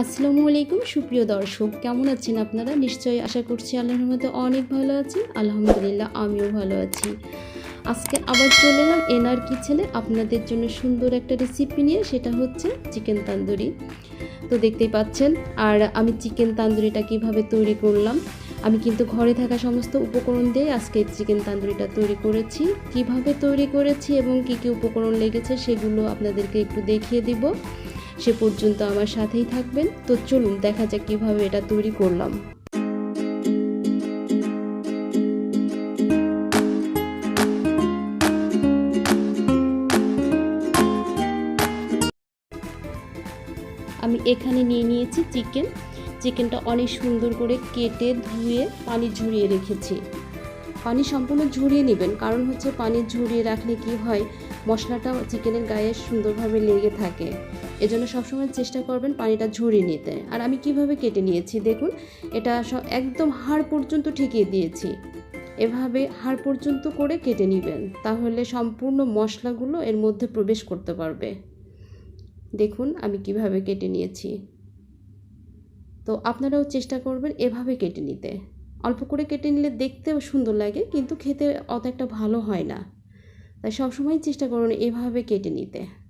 আসসালামু আলাইকুম, সুপ্রিয় দর্শক। কেমন আছেন আপনারা? নিশ্চয়ই আশা করছি আল্লাহর মধ্যে অনেক ভালো আছেন আলহামদুলিল্লাহ, আমিও ভালো আছি। আজকে আবার চলে এলাম এনার কিচেনে। আপনাদের জন্য সুন্দর একটা রেসিপি নিয়ে, সেটা হচ্ছে চিকেন তান্দুরি। তো দেখতেই পাচ্ছেন, আর আমি চিকেন তান্দুরিটা কীভাবে তৈরি করলাম। আমি কিন্তু ঘরে থাকা সমস্ত উপকরণ দিয়ে আজকে চিকেন তান্দুরিটা তৈরি করেছি। কীভাবে তৈরি করেছি এবং কি কি উপকরণ লেগেছে, সেগুলো আপনাদেরকে একটু দেখিয়ে দিব। সে পর্যন্ত আমার সাথেই থাকবেন। তো চলুন, দেখা যাক কীভাবে এটা তৈরি করলাম। আমি এখানে নিয়ে নিয়েছি চিকেন। চিকেনটা অনেক সুন্দর করে কেটে, ধুয়ে, পানি ঝরিয়ে রেখেছি। পানি সম্পূর্ণ ঝরিয়ে নেবেন, কারণ হচ্ছে পানি ঝরিয়ে রাখলে কি হয় মশলাটা চিকেনের গায়ে সুন্দরভাবে লেগে থাকে। এজন্য সবসময় চেষ্টা করবেন পানিটা ঝরিয়ে নিতে। আর আমি কীভাবে কেটে নিয়েছি দেখুন, এটা একদম হাড় পর্যন্ত ঠেকিয়ে দিয়েছি। এভাবে হাড় পর্যন্ত করে কেটে নেবেন, তাহলে সম্পূর্ণ মশলাগুলো এর মধ্যে প্রবেশ করতে পারবে। দেখুন আমি কীভাবে কেটে নিয়েছি। তো আপনারাও চেষ্টা করবেন এভাবে কেটে নিতে। অল্প করে কেটে নিলে দেখতেও সুন্দর লাগে, কিন্তু খেতে অত একটা ভালো হয় না। তাই সবসময় চেষ্টা করুন এভাবে কেটে নিতে।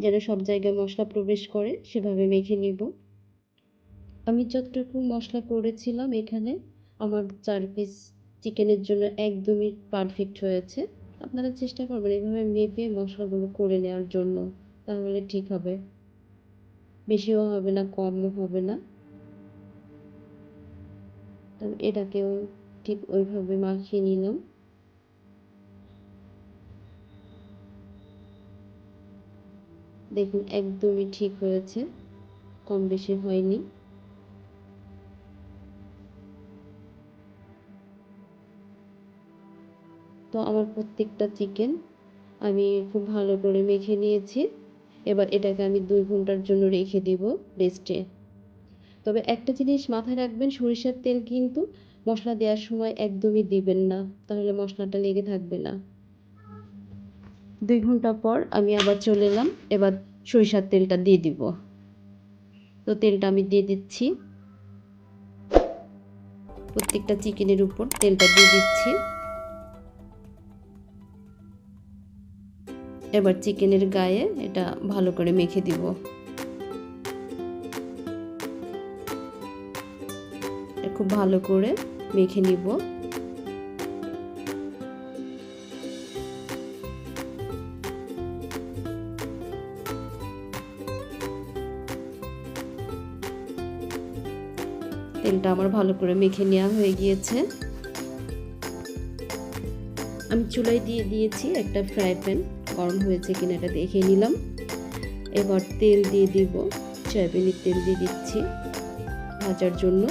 যেন সব জায়গায় মশলা প্রবেশ করে, সেভাবে মেখে নিব। আমি যতটুকু মশলা করেছিলাম এখানে, আমার চার পিস চিকেনের জন্য একদমই পারফেক্ট হয়েছে। আপনারা চেষ্টা করবেন এভাবে মেপে মশলাগুলো করে নেওয়ার জন্য, তাহলে ঠিক হবে। বেশিও হবে না, কমও হবে না। এটাকেও ঠিক ওইভাবে মাখিয়ে নিলাম। দেখুন, একদমই ঠিক হয়েছে। কম বেশি হয়নি। তো আমার প্রত্যেকটা চিকেন আমি খুব ভালো করে মেখে নিয়েছি। এবার এটাকে আমি দুই ঘণ্টার জন্য রেখে দিব রেস্টে। তবে একটা জিনিস মাথায় রাখবেন, সরিষার তেল কিন্তু মশলা দেওয়ার সময় একদমই দিবেন না। তাহলে মশলাটা লেগে থাকবে না। দুই ঘণ্টা পর আমি আবার চলে এলাম। এবার সরিষার তেলটা দিয়ে দিব। তো তেলটা আমি দিয়ে দিচ্ছি। প্রত্যেকটা চিকেনের উপর তেলটা দিয়ে দিচ্ছি। এবার চিকেনের গায়ে এটা ভালো করে মেখে দিব। খুব ভালো করে মেখে নিব। তেলটা আমার ভালো করে মেখে নেওয়া হয়ে গিয়েছে। আমি চুলায় দিয়ে দিয়েছি একটা ফ্রাই প্যান, গরম হয়েছে কিনা এটা দেখে নিলাম। এবার তেল দিয়ে দিব, সয়াবিনের তেল দিয়ে দিচ্ছি ভাজার জন্য।